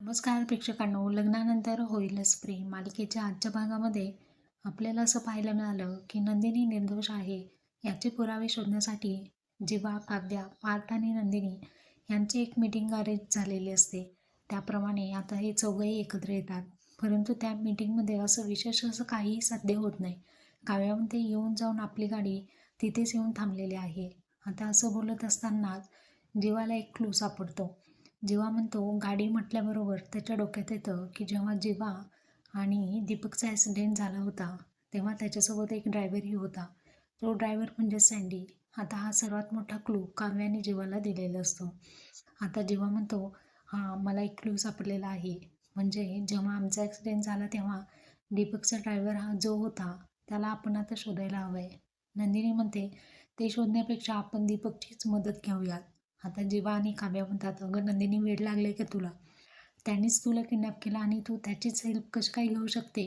नमस्कार प्रेक्षकांनो लग्नानंतर होईलच प्रेम. मालिकेच्या आजच्या भागामध्ये आपल्याला असं पाहायला मिळालं की नंदिनी निर्दोष आहे याचे पुरावे शोधण्यासाठी जीवा काव्या पार्थ आणि नंदिनी यांची एक मीटिंग अरेंज झालेली असते त्याप्रमाणे आता हे चौघंही एकत्र येतात. परंतु त्या मीटिंगमध्ये असं विशेष असं काहीही साध्य होत नाही. काव्यामध्ये येऊन जाऊन आपली गाडी तिथेच येऊन थांबलेली आहे. आता असं बोलत असतानाच जीवाला एक क्लू सापडतो. जेव्हा म्हणतो गाडी म्हटल्याबरोबर त्याच्या डोक्यात येतं की जेव्हा जीवा आणि दीपकचा ॲक्सिडेंट झाला होता तेव्हा त्याच्यासोबत एक ड्रायव्हरही होता. तो ड्रायव्हर म्हणजे सँडी आता हा सर्वात मोठा क्लू काव्याने जीवाला दिलेला असतो. आता जेव्हा म्हणतो हां मला एक क्लू सापडलेला आहे. म्हणजे जेव्हा आमचा ॲक्सिडेंट झाला तेव्हा दीपकचा ड्रायव्हर हा जो होता त्याला आपण आता शोधायला हवं आहे नंदिनी म्हणते ते शोधण्यापेक्षा आपण दीपकचीच मदत घेऊयात. आता जीवा आणि काव्या म्हणतात अगं नंदिनी वेळ लागले का तुला? त्यांनीच तुला किडनॅप केला आणि तू त्याचीच हेल्प कशी काय घेऊ शकते?